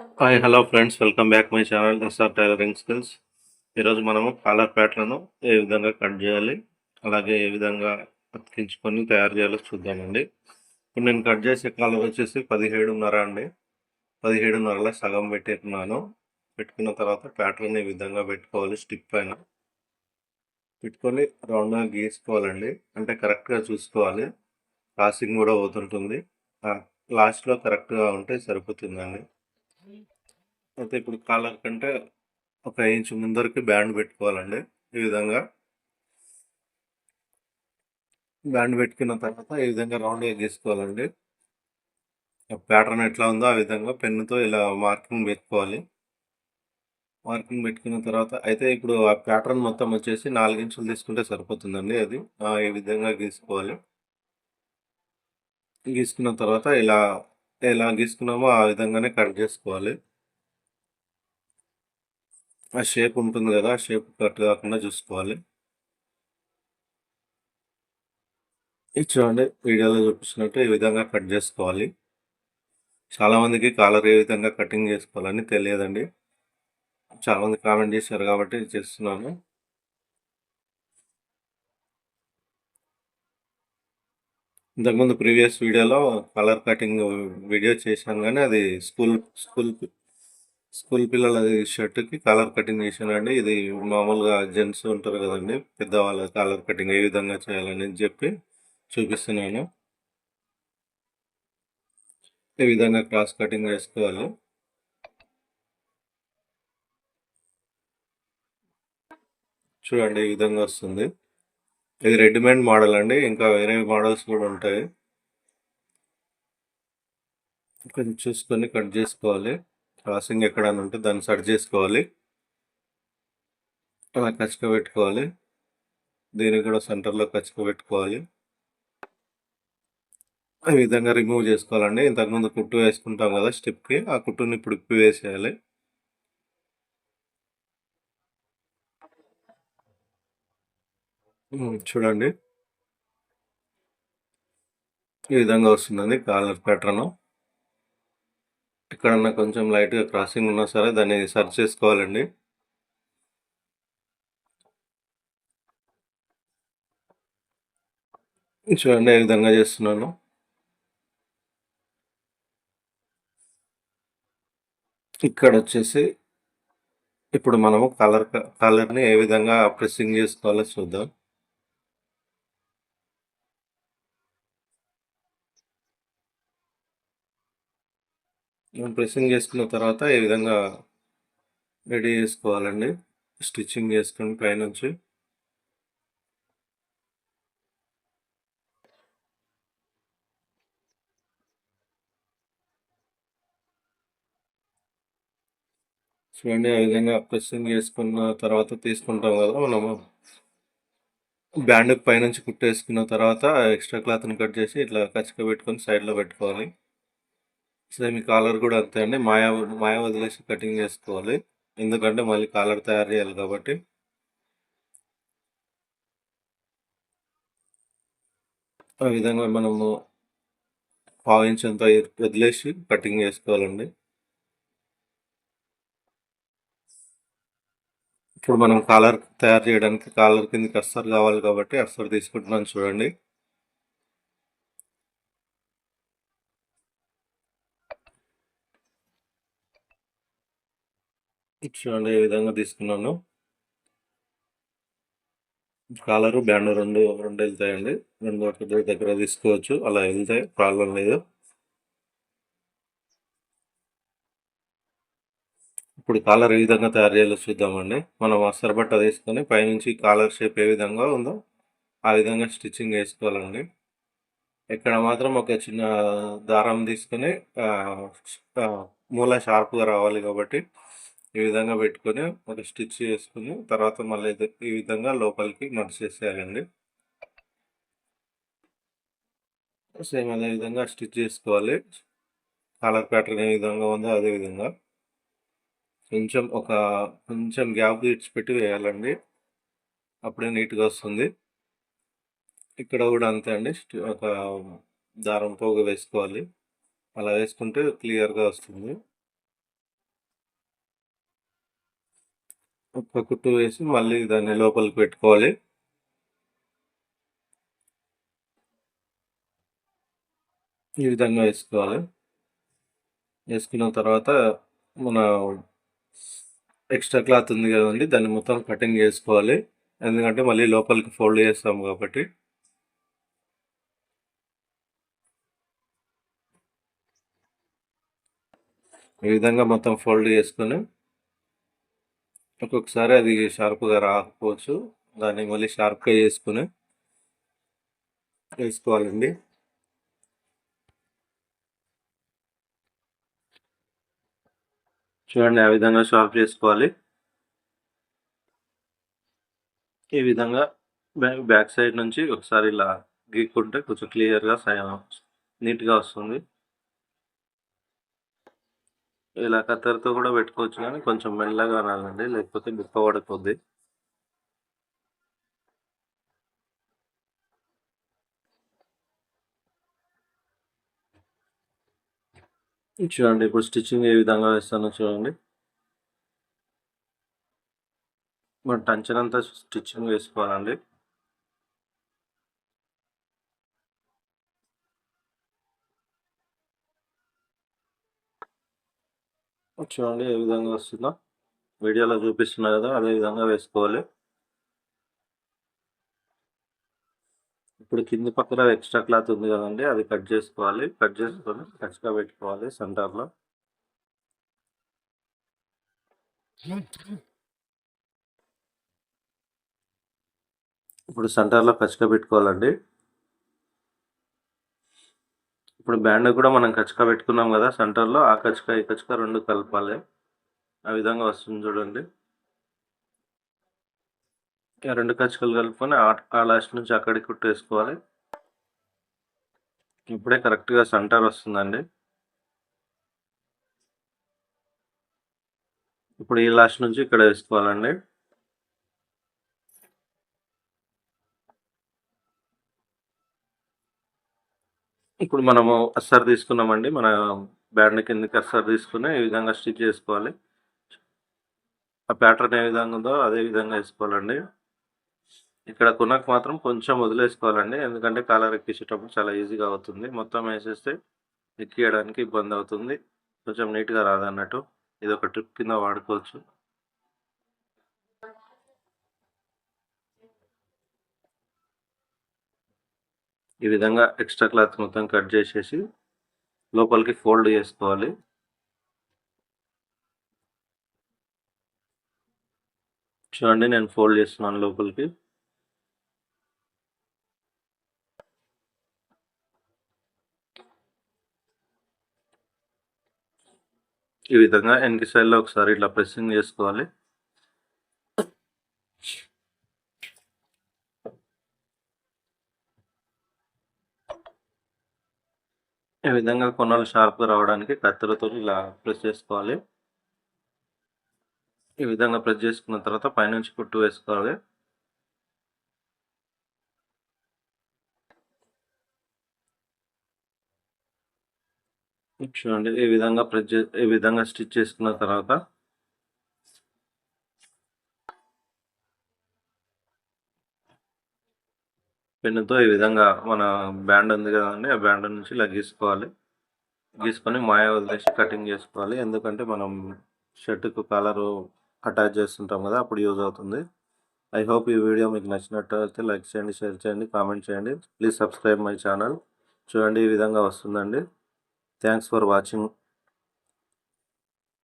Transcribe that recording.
Hi hello friends welcome back my channel SR tailoring skills ఈరోజు మనము caller ప్యాట్లను ఏ విధంగా cut చేయాలి అలాగే ఏ విధంగా అతికించుకొని తయారు చేయాలో చూద్దామండి. ఇప్పుడు నేను కట్ చేసే కాలర్ వచ్చేసి పదిహేడున్నర అండి. పదిహేడున్నరలో సగం పెట్టేట్టున్నాను పెట్టుకున్న తర్వాత ప్యాటర్న్ ఈ విధంగా పెట్టుకోవాలి స్టిక్ పైన. పెట్టుకొని రౌండ్గా గీసుకోవాలండి. అంటే కరెక్ట్గా చూసుకోవాలి. క్రాసింగ్ కూడా అవుతుంటుంది. లాస్ట్లో కరెక్ట్గా ఉంటే సరిపోతుందండి. అయితే ఇప్పుడు కాలర్ కంటే ఒక ఇంచు ముందరికి బ్యాండ్ పెట్టుకోవాలండి. ఈ విధంగా బ్యాండ్ పెట్టుకున్న తర్వాత ఈ విధంగా రౌండ్గా గీసుకోవాలండి. ప్యాటర్న్ ఎట్లా ఉందో ఆ విధంగా పెన్నుతో ఇలా మార్కింగ్ పెట్టుకోవాలి. మార్కింగ్ పెట్టుకున్న తర్వాత అయితే ఇప్పుడు ఆ ప్యాటర్న్ మొత్తం వచ్చేసి నాలుగించులు తీసుకుంటే సరిపోతుందండి అది. ఈ విధంగా గీసుకోవాలి. గీసుకున్న తర్వాత ఇలా ఎలా గీసుకున్నామో ఆ విధంగానే కట్ చేసుకోవాలి. ఆ షేప్ ఉంటుంది కదా ఆ షేప్ కట్ కాకుండా చూసుకోవాలి. ఇది చూడండి వీడియోలో చూపించినట్టు ఈ విధంగా కట్ చేసుకోవాలి. చాలా మందికి కాలర్ ఏ విధంగా కటింగ్ చేసుకోవాలని తెలియదండి. చాలామంది కామెంట్ చేశారు కాబట్టి చేస్తున్నాను. ఇంతకుముందు ప్రీవియస్ వీడియోలో కలర్ కటింగ్ వీడియో చేశాను కానీ అది స్కూల్ స్కూల్ స్కూల్ పిల్లల షర్ట్కి కలర్ కటింగ్ చేశానండి ఇది మామూలుగా జెంట్స్ ఉంటారు కదండి పెద్దవాళ్ళ కలర్ కటింగ్ ఏ విధంగా చేయాలని చెప్పి చూపిస్తున్నాను. ఈ విధంగా క్రాస్ కటింగ్ వేసుకోవాలి? చూడండి ఈ విధంగా వస్తుంది. ఇది రెడీమేడ్ మోడల్ అండి. ఇంకా వేరే మోడల్స్ కూడా ఉంటాయి. కొంచెం చూసుకొని కట్ చేసుకోవాలి. క్రాసింగ్ ఎక్కడైనా ఉంటే దాన్ని సరి చేసుకోవాలి. అలా కచ్చక పెట్టుకోవాలి. దీన్ని కూడా సెంటర్లో కచ్చక పెట్టుకోవాలి. ఈ విధంగా రిమూవ్ చేసుకోవాలండి. ఇంతకుముందు కుట్టు వేసుకుంటాం కదా స్టిప్కి ఆ కుట్టుని ఇప్పుడు ఇప్పి వేసేయాలి. చూడండి. ఈ విధంగా వస్తుందండి కాలర్ ప్యాటర్న్. ఎక్కడన్నా కొంచెం లైట్గా క్రాసింగ్ ఉన్నా సరే దాన్ని సర్చ్ చేసుకోవాలండి. చూడండి ఏ విధంగా చేస్తున్నాను. ఇక్కడ వచ్చేసి ఇప్పుడు మనము కలర్ కలర్ని ఏ విధంగా ప్రెస్సింగ్ చేసుకోవాలో చూద్దాం. మనం ప్రెస్సింగ్ చేసుకున్న తర్వాత ఈ విధంగా రెడీ చేసుకోవాలండి? స్టిచ్చింగ్ చేసుకుని పైనుంచి. చూడండి ఆ విధంగా ప్రెస్సింగ్ చేసుకున్న తర్వాత తీసుకుంటాం కదా మనము. బ్యాండ్ పైనుంచి కుట్టేసుకున్న తర్వాత ఎక్స్ట్రా క్లాత్ని కట్ చేసి ఇట్లా కచ్చిక పెట్టుకొని సైడ్లో పెట్టుకోవాలి. సేమ్ ఈ కాలర్ కూడా అంతే అండి. మాయా మాయా వదిలేసి కటింగ్ చేసుకోవాలి. ఎందుకంటే మళ్ళీ కాలర్ తయారు చేయాలి కాబట్టి. ఆ విధంగా మనము పావు ఇంచ్ అంతా వదిలేసి కటింగ్ చేసుకోవాలండి. ఇప్పుడు మనం కాలర్ తయారు చేయడానికి కాలర్ కిందకి అస్సర్ కావాలి కాబట్టి అస్సర్ తీసుకుంటున్నాను చూడండి. చూడండి ఏ విధంగా తీసుకున్నాను? కాలరు బ్యాండ్ రెండు రెండు వెళ్తాయండి. రెండు ఒక దగ్గర తీసుకోవచ్చు. అలా వెళ్తాయి. ప్రాబ్లం లేదు ఇప్పుడు కాలర్ ఏ విధంగా తయారు చేయాలో చూద్దామండి. మనం అస్తర్ బట్ట తీసుకొని పైనుంచి కాలర్ షేప్ ఏ విధంగా ఉందో ఆ విధంగా స్టిచ్చింగ్ వేసుకోవాలండి ఇక్కడ మాత్రం ఒక చిన్న దారం తీసుకొని మూల షార్ప్గా రావాలి కాబట్టి ఈ విధంగా పెట్టుకొని ఒక స్టిచ్ చేసుకుని తర్వాత మళ్ళీ ఈ విధంగా లోపలికి మడిచేసేయాలండి సేమ్ అదే విధంగా స్టిచ్ చేసుకోవాలి. కాలర్ ప్యాటర్న్ ఏ విధంగా ఉందో అదే విధంగా. కొంచెం ఒక కొంచెం గ్యాప్ ఇడిచిపెట్టి వేయాలండి. అప్పుడే నీట్గా వస్తుంది. ఇక్కడ కూడా అంతే అండి. ఒక దారం పోగు వేసుకోవాలి. అలా వేసుకుంటే క్లియర్గా వస్తుంది. ఒక కుట్టు వేసి మళ్ళీ దాన్ని లోపలికి పెట్టుకోవాలి. ఈ విధంగా వేసుకోవాలి. వేసుకున్న తర్వాత మన ఎక్స్ట్రా క్లాత్ ఉంది కదండి దాన్ని మొత్తం కటింగ్ చేసుకోవాలి. ఎందుకంటే మళ్ళీ లోపలికి ఫోల్డ్ చేస్తాం కాబట్టి. ఈ విధంగా మొత్తం ఫోల్డ్ చేసుకొని ఒక్కొక్కసారి అది షార్ప్గా రాకపోవచ్చు. దాన్ని మళ్ళీ షార్ప్గా చేసుకుని వేసుకోవాలండి. చూడండి ఆ విధంగా షార్ప్ చేసుకోవాలి. ఈ విధంగా బ్యాక్ సైడ్ నుంచి ఒకసారి ఇలా గీక్కుంటే కొంచెం క్లియర్గా నీట్గా వస్తుంది. ఇలా కత్తెరతో కూడా పెట్టుకోవచ్చు కానీ కొంచెం మెల్లగా అనాలండి లేకపోతే బుక్క పడిపోద్ది. చూడండి ఇప్పుడు స్టిచ్చింగ్ ఏ విధంగా వేస్తానో చూడండి. మన టంచనంతా స్టిచ్చింగ్ వేసుకోవాలండి. చూడండి ఏ విధంగా వస్తుందో. వీడియోలో చూపిస్తున్నా కదా అదే విధంగా వేసుకోవాలి. ఇప్పుడు కింది పక్కన ఎక్స్ట్రా క్లాత్ ఉంది కదండి అది కట్ చేసుకోవాలి. కట్ చేసుకొని కచ్చిగా పెట్టుకోవాలి సెంటర్లో. ఇప్పుడు సెంటర్లో కచ్చిగా పెట్టుకోవాలండి. ఇప్పుడు బ్యాండ్ కూడా మనం కచ్చకా పెట్టుకున్నాం కదా సెంటర్లో ఆ కచ్చకా ఈ కచ్చకా రెండు కలపాలి. ఆ విధంగా వస్తుంది చూడండి. రెండు కచ్చకలు కలుపుకొని ఆ లాస్ట్ నుంచి అక్కడికి కుట్టేసుకోవాలి. ఇప్పుడే కరెక్ట్గా సెంటర్ వస్తుందండి. ఇప్పుడు ఈ లాస్ట్ నుంచి ఇక్కడ వేసుకోవాలండి. ఇప్పుడు మనము అస్సర్ తీసుకున్నామండి. మన బ్యాండ్ కిందకి అస్సర్ తీసుకుని ఈ విధంగా స్టిచ్ చేసుకోవాలి? ఆ ప్యాటర్న్ ఏ విధంగా ఉందో అదే విధంగా వేసుకోవాలండి. ఇక్కడ కొనకు మాత్రం కొంచెం వదిలేసుకోవాలండి. ఎందుకంటే కాలర్ ఎక్కించేటప్పుడు చాలా ఈజీగా అవుతుంది. మొత్తం వేసేస్తే ఎక్కియడానికి ఇబ్బంది అవుతుంది. కొంచెం నీట్గా రాదన్నట్టు. ఇది ఒక ట్రిప్ కింద వాడుకోవచ్చు. ఈ విధంగా ఎక్స్ట్రా క్లాత్ మొత్తం కట్ చేసేసి లోపలికి ఫోల్డ్ చేసుకోవాలి. చూడండి నేను ఫోల్డ్ చేస్తున్నాను లోపలికి. ఈ విధంగా ఎన్కి సైడ్లో ఒకసారి ఇట్లా ప్రెస్సింగ్ చేసుకోవాలి. ఈ విధంగా కొనలు షార్ప్గా రావడానికి కత్తెరతో ఇలా ప్రెస్ చేసుకోవాలి. ఈ విధంగా ప్రెస్ చేసుకున్న తర్వాత పైనుంచి కుట్టు వేసుకోవాలి. చూడండి ఈ విధంగా ప్రెస్ ఈ విధంగా స్టిచ్ చేసుకున్న తర్వాత పెన్నుతో ఈ విధంగా మన బ్యాండ్ ఉంది కదండి ఆ బ్యాండ్ నుంచి ఇలా గీసుకోవాలి. గీసుకొని మాయ వదిలేసి కటింగ్ చేసుకోవాలి. ఎందుకంటే మనం షర్ట్కు కలరు అటాచ్ చేస్తుంటాం కదా అప్పుడు యూజ్ అవుతుంది. ఐ హోప్ ఈ వీడియో మీకు నచ్చినట్టు అయితే లైక్ చేయండి షేర్ చేయండి కామెంట్ చేయండి. Please subscribe my channel. చూడండి ఈ విధంగా వస్తుందండి. Thanks for watching.